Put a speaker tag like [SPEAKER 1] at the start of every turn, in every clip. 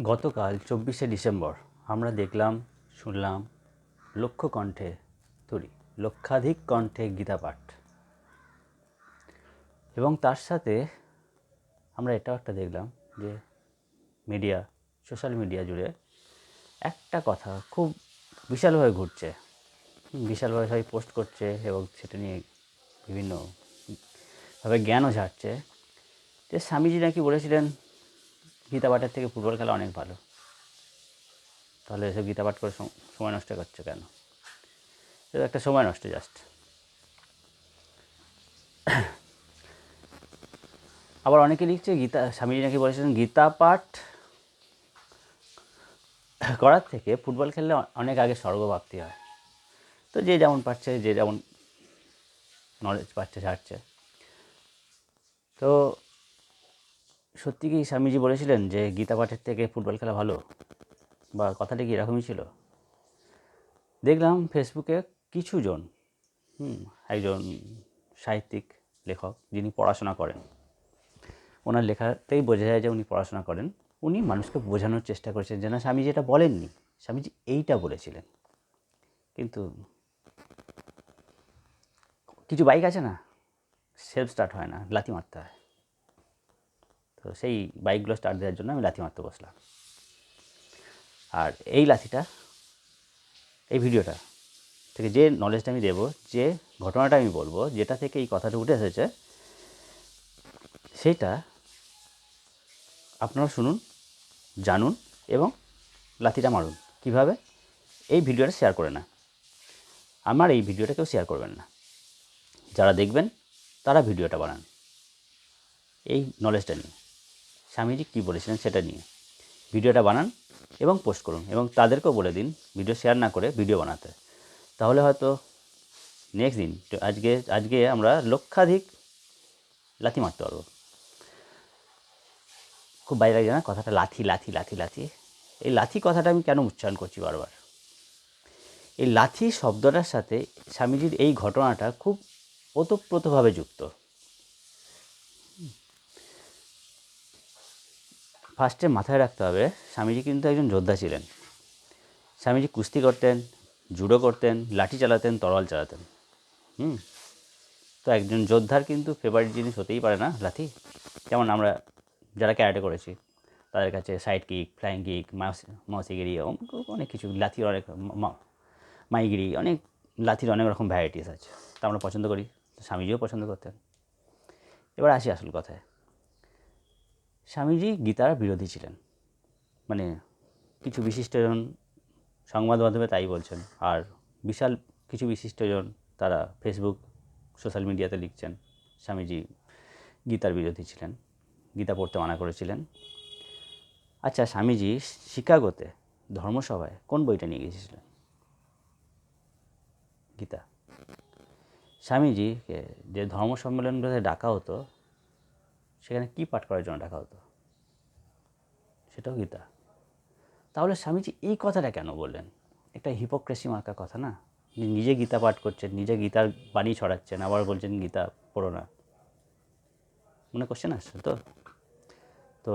[SPEAKER 1] গতকাল চব্বিশে ডিসেম্বর আমরা দেখলাম, শুনলাম লক্ষ কণ্ঠে তরি, লক্ষাধিক কণ্ঠে গীতা পাঠ। এবং তার সাথে আমরা এটাও একটা দেখলাম যে মিডিয়া, সোশ্যাল মিডিয়া জুড়ে একটা কথা খুব বিশালভাবে ঘুরছে। বিশালভাবে সবাই পোস্ট করছে এবং সেটা নিয়ে বিভিন্নভাবে জ্ঞানও ঝাড়ছে। যে স্বামীজি নাকি বলেছিলেন গীতা পাঠের থেকে ফুটবল খেলা অনেক ভালো। তাহলে এসব গীতা পাঠ করে সময় নষ্ট করছ কেন? এটা একটা সময় নষ্ট জাস্ট আবার অনেকে লিখছে গীতা, স্বামীজি নাকি বলেছিলেন গীতা পাঠ করার থেকে ফুটবল খেললে অনেক আগে স্বর্গপ্রাপ্তি হয়। তো যে যেমন পারছে, যে যেমন নলেজ পাচ্ছে ছাড়ছে তো সত্যি কি স্বামীজি বলেছিলেন যে গীতা পাঠের থেকে ফুটবল খেলা ভালো? বা কথাটা কি এরকমই ছিল? দেখলাম ফেসবুকে কিছু জন, হুম, একজন সাহিত্যিক লেখক যিনি পড়াশোনা করেন। ওনার লেখাতেই বোঝা যায় যে উনি পড়াশোনা করেন। উনি মানুষকে বোঝানোর চেষ্টা করেছেন যে না, স্বামীজি এটা বলেননি। স্বামীজি এইটা বলেছিলেন। কিন্তু কিছু বাইক আছে না? সেলফ স্টার্ট হয় না, লাথি মারতে হয়। তো সেই বাইকগুলো স্টার্ট দেওয়ার জন্য আমি লাথি মারতে বসলাম। আর এই লাথিটা, এই ভিডিওটা থেকে যে নলেজটা আমি দেবো, যে ঘটনাটা আমি বলব, যেটা থেকে এই কথাটা উঠে এসেছে, সেটা আপনারা শুনুন, জানুন এবং লাথিটা মারুন। কীভাবে? এই ভিডিওটা শেয়ার করে না। আমার এই ভিডিওটা কেউ শেয়ার করবেন না। যারা দেখবেন, তারা ভিডিওটা বানান। এই নলেজটা নিয়ে। স্বামীজি কী বলেছিলেন সেটা নিয়ে। ভিডিওটা বানান এবং পোস্ট করুন এবং তাদেরকেও বলে দিন, ভিডিও শেয়ার না করে ভিডিও বানাতে। তাহলে হয়তো নেক্সট দিন আজকে আজকে আমরা লক্ষাধিক লাথি মারতে পারব। খুব বাইরে লাগে না? কথাটা লাথি লাথি লাথি লাথি। এই লাথি কথাটা আমি কেন উচ্চারণ করছি বারবার? এই লাথি শব্দটার সাথে স্বামীজির এই ঘটনাটা খুব ওতপ্রোতভাবে যুক্ত। ফার্স্টে মাথায় রাখতে হবে, স্বামীজি কিন্তু একজন যোদ্ধা ছিলেন। স্বামীজি কুস্তি করতেন, জুডো করতেন, লাঠি চালাতেন তরোয়াল চালাতেন। হুম? তো একজন যোদ্ধার কিন্তু ফেভারিট জিনিস হতেই পারে না, লাঠি। যেমন আমরা যারা ক্যারাটে করেছি, তাদের কাছে সাইড কিক ফ্লাইং কিক মাউসিগিরি অনেক কিছু লাথির অনেক মাইগিরি অনেক লাথির অনেক রকম ভ্যারাইটিস আছে। তা আমরা পছন্দ করি স্বামীজিও পছন্দ করতেন। এবার আসি আসল কথায়। স্বামীজি গীতার বিরোধী ছিলেন। মানে কিছু বিশিষ্টজন সংবাদ মাধ্যমে তাই বলছেন। আর বিশাল কিছু বিশিষ্টজন তারা ফেসবুক সোশ্যাল মিডিয়াতে লিখছেন। স্বামীজি গীতার বিরোধী ছিলেন। গীতা পড়তে মানা করেছিলেন। আচ্ছা স্বামীজি শিকাগোতে ধর্মসভায় কোন বইটা নিয়ে গিয়েছিলেন? গীতা। স্বামীজিকে যে ধর্ম সম্মেলনগুলোতে ডাকা হতো সেখানে কী পাঠ করার জন্য ডাকা হতো? সেটাও গীতা। তাহলে স্বামীজি এই কথাটা কেন বললেন? একটা হিপোক্রেসি মার্কা কথা না? নিজে গীতা পাঠ করছেন, নিজে গীতার বাণী ছড়াচ্ছেন, আবার বলছেন গীতা পড়ো না। মনে করছেন আসছে তো? তো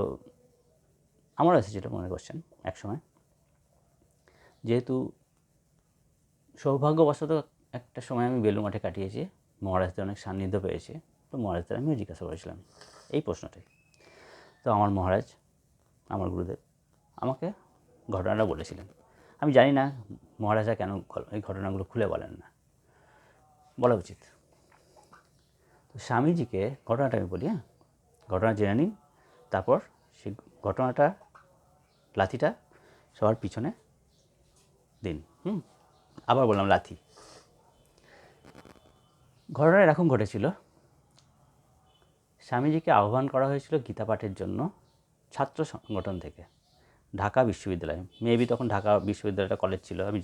[SPEAKER 1] আমারও এসেছিল মনে করছেন এক সময়, যেহেতু সৌভাগ্যবশত একটা সময় আমি বেলু মাঠে কাটিয়েছি, মহারাজদের অনেক সান্নিধ্য পেয়েছি, তো মহারাজদের আমিও জিজ্ঞাসা করেছিলাম। এই প্রশ্নটাই তো আমার মহারাজ, আমার গুরুদেব আমাকে ঘটনাটা বলেছিলেন। আমি জানি না মহারাজা কেন এই ঘটনাগুলো খুলে বলেন না। বলা উচিত। তো স্বামীজিকে ঘটনাটা আমি বলি হ্যাঁ? ঘটনা জেনে নিন, তারপর সেই ঘটনাটা, লাথিটা সবার পিছনে দিন, হুম? আবার বললাম লাথি। ঘটনা এরকম ঘটেছিল স্বামীজিকে আহ্বান করা হয়েছিল গীতা পাঠের জন্য ছাত্র সংগঠন থেকে, ঢাকা বিশ্ববিদ্যালয়। মেবি তখন ঢাকা বিশ্ববিদ্যালয়টা কলেজ ছিল, আমি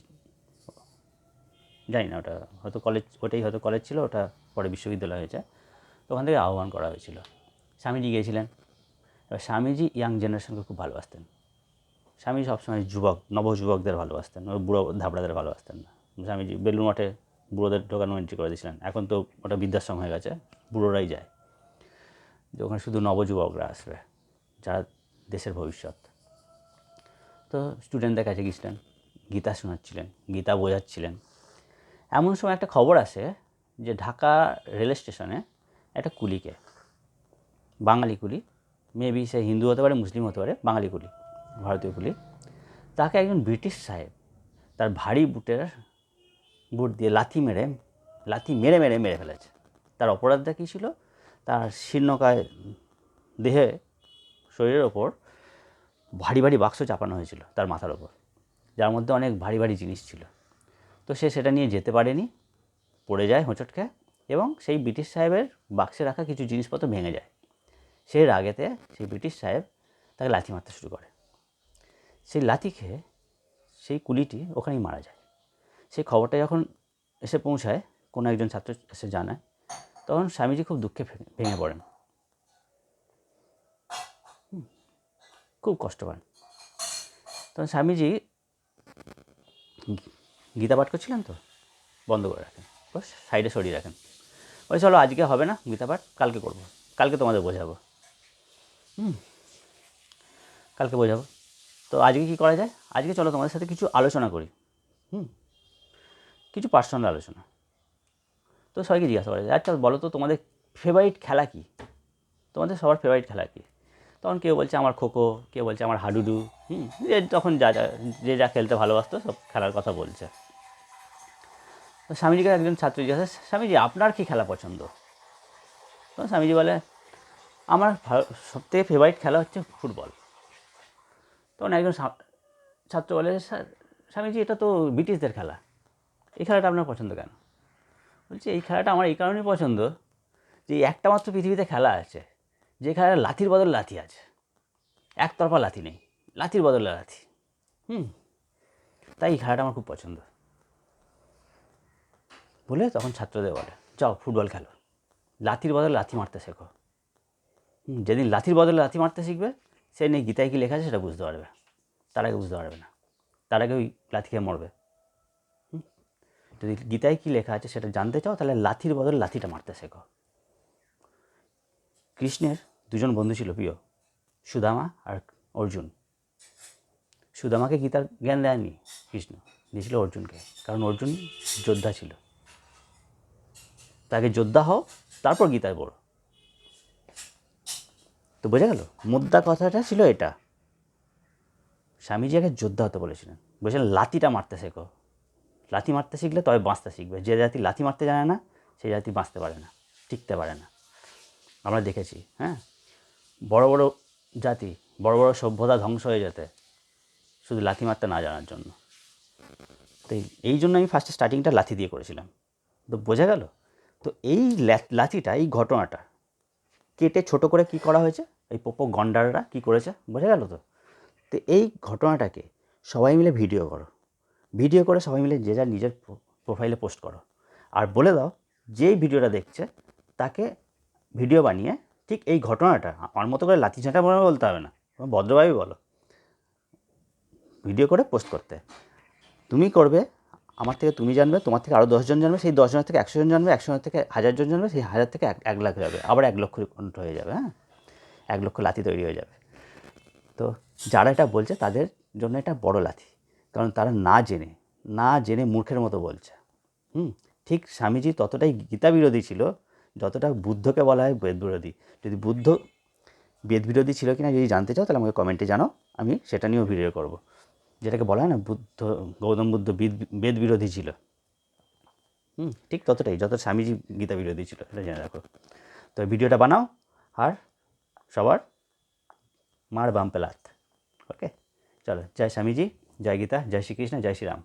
[SPEAKER 1] জানি না, ওটা হয়তো কলেজ ওটাই হয়তো কলেজ ছিল, ওটা পরে বিশ্ববিদ্যালয় হয়েছে। তো ওখান থেকে আহ্বান করা হয়েছিল। স্বামীজি গিয়েছিলেন। এবার স্বামীজি ইয়াং জেনারেশনকে খুব ভালোবাসতেন। স্বামী সবসময় যুবক, নবযুবকদের ভালোবাসতেন বুড়ো ধাবড়াদের ভালোবাসতেন না। স্বামীজি বেলুর মাঠে বুড়োদের ঢোকানো এন্ট্রি করে দিয়েছিলেন। এখন তো ওটা বৃদ্ধাশ্রম হয়ে গেছে, বুড়োরাই যায়। যে ওখানে শুধু নবযুবকরা আসবে, যারা দেশের ভবিষ্যৎ। তো স্টুডেন্টদের কাছে গিয়েছিলেন, গীতা শোনাচ্ছিলেন, গীতা বোঝাচ্ছিলেন। এমন সময় একটা খবর আসে যে ঢাকা রেল স্টেশনে একটা কুলিকে, বাঙালি কুলি, মেবি সে হিন্দু হতে পারে, মুসলিম হতে পারে, বাঙালি কুলি, ভারতীয় কুলি, তাকে একজন ব্রিটিশ সাহেব তার ভারী বুটের বুট দিয়ে লাথি মেরে লাথি মেরে মেরে মেরে ফেলেছে। তার অপরাধটা কী ছিল? তার শীর্ণকায় দেহে শরীরের ওপর ভারী ভারী বাক্স চাপানো হয়েছিল তার মাথার ওপর। যার মধ্যে অনেক ভারী ভারী জিনিস ছিল। তো সে সেটা নিয়ে যেতে পারেনি, পড়ে যায় হোঁচটকে এবং সেই ব্রিটিশ সাহেবের বাক্সে রাখা কিছু জিনিসপত্র ভেঙে যায়। সেই রাগেতে সেই ব্রিটিশ সাহেব তাকে লাথি মারতে শুরু করে। সেই লাথি খেয়ে সেই কুলিটি ওখানেই মারা যায়। সেই খবরটা যখন এসে পৌঁছায়, কোনো একজন ছাত্র এসে জানায় তখন স্বামীজি খুব দুঃখে ভেঙে পড়েন। খুব কষ্ট পান। তখন স্বামীজি গীতা পাঠ করছিলেন তো? বন্ধ করে রাখেন। সাইডে সরিয়ে রাখেন। বলে, চলো, আজকে হবে না গীতা পাঠ, কালকে করব। কালকে তোমাদের বোঝাবো। হুম, কালকে বোঝাবো। তো আজকে কী করা যায়? আজকে চলো তোমাদের সাথে কিছু আলোচনা করি। হুম, কিছু পার্সোনাল আলোচনা। তো সবাইকে জিজ্ঞাসা করা আচ্ছা বলো তো তোমাদের ফেভারিট খেলা কী? তোমাদের সবার ফেভারিট খেলা কী? তখন কেউ বলছে আমার খোখো কেউ বলছে আমার হাডুডু হুম যে তখন যা যা যে যা খেলতে ভালোবাসতো সব খেলার কথা বলছে। তো স্বামীজিকে একজন ছাত্র জিজ্ঞাসা স্বামীজি আপনার কী খেলা পছন্দ? তখন স্বামীজি বলে আমার সব থেকে ফেভারিট খেলা হচ্ছে ফুটবল। তখন একজন ছাত্র বলে "স্যার, স্বামীজি এটা তো ব্রিটিশদের খেলা। এই খেলাটা আপনার পছন্দ কেন? বলছি, এই খেলাটা আমার এই কারণেই পছন্দ যে একটা মাত্র পৃথিবীতে খেলা আছে, যে খেলাটা লাথির বদল লাথি আছে। একতরফা লাথি নেই, লাথির বদলে লাথি। হুম, তাই এই খেলাটা আমার খুব পছন্দ। বলে তখন ছাত্রদের বলে যাও ফুটবল খেলো, লাথির বদলে লাথি মারতে শেখো। যেদিন লাথির বদলে লাথি মারতে শিখবে, সে নিয়ে গীতায় কী লেখা আছে সেটা বুঝতে পারবে, তার আগে বুঝতে পারবে না, তার আগে ওই লাথি খেয়ে মরবে? যদি গীতায় কী লেখা আছে সেটা জানতে চাও, তাহলে লাথির বদলে লাথিটা মারতে শেখো। কৃষ্ণের দুজন বন্ধু ছিল প্রিয়, সুদামা আর অর্জুন। সুদামাকে গীতার জ্ঞান দেয়নি কৃষ্ণ, দিয়েছিল অর্জুনকে, কারণ অর্জুন যোদ্ধা ছিল। তাকে যোদ্ধা হও, তারপর গীতায় পড়ো। তো বোঝা গেল, মুদ্রা কথাটা ছিল এটা। স্বামীজি আগে যোদ্ধা হতে বলেছিলেন। বলেছিলেন লাতিটা মারতে শেখো। লাথি মারতে শিখলে তবে বাঁচতে শিখবে। যে জাতি লাথি মারতে জানে না, সেই জাতি বাঁচতে পারে না, টিকতে পারে না। আমরা দেখেছি হ্যাঁ? বড় বড় জাতি, বড় বড় সভ্যতা ধ্বংস হয়ে যেতে শুধু লাথি মারতে না জানার জন্য। তো এই- জন্য আমি ফার্স্টে স্টার্টিংটা লাথি দিয়ে করেছিলাম। তো বোঝা গেল? তো এই লাথিটা, এই ঘটনাটা কেটে ছোট করে কি করা হয়েছে? এই পোপো গন্ডাররা কি করেছে? বোঝা গেল তো? তো এই ঘটনাটাকে সবাই মিলে ভিডিও করো। ভিডিও করে সবাই মিলে যে যার নিজের প্রোফাইলে পোস্ট করো। আর বলে দাও, যেই ভিডিওটা দেখছে, তাকে ভিডিও বানিয়ে ঠিক এই ঘটনাটা, আমার মতো করে লাথি ঝাঁটা বলে বলতে হবে না। তোমার ভদ্রভাবেই বলো। ভিডিও করে পোস্ট করতে। তুমি করবে, আমার থেকে তুমি জানবে, তোমার থেকে আরও দশজন জানবে, সেই দশজনের থেকে একশো জন জানবে একশো জনের থেকে হাজার জন জানবে, সেই হাজার থেকে এক এক লাখ যাবে। আবার এক লক্ষ কণ্ঠ হয়ে যাবে হ্যাঁ? এক লক্ষ লাথি তৈরি হয়ে যাবে। তো যারা এটা বলছে, তাদের জন্য এটা বড় লাথি। কারণ তারা না জেনে না জেনে মূর্খের মতো বলছে। হুম, ঠিক স্বামীজি ততটাই গীতা বিরোধী ছিল, যতটা বুদ্ধকে বলা হয় বেদ বিরোধী যদি বুদ্ধ বেদ বিরোধী ছিল কিনা যদি জানতে চাও, তাহলে আমাকে কমেন্টে জানাও, আমি সেটা নিয়েও ভিডিও করব। যেটাকে বলা হয় না, বুদ্ধ, গৌতম বুদ্ধ বিদ- বিরোধী ছিল। হুম, ঠিক ততটাই, যত স্বামীজি গীতা বিরোধী ছিল এটা জেনে রাখো। তো ভিডিওটা বানাও, আর সবার মার বাম পেলাত। ওকে, চলো, জয় স্বামীজি। জয় গীতা জয় শ্রীকৃষ্ণ জয় শ্রীরাম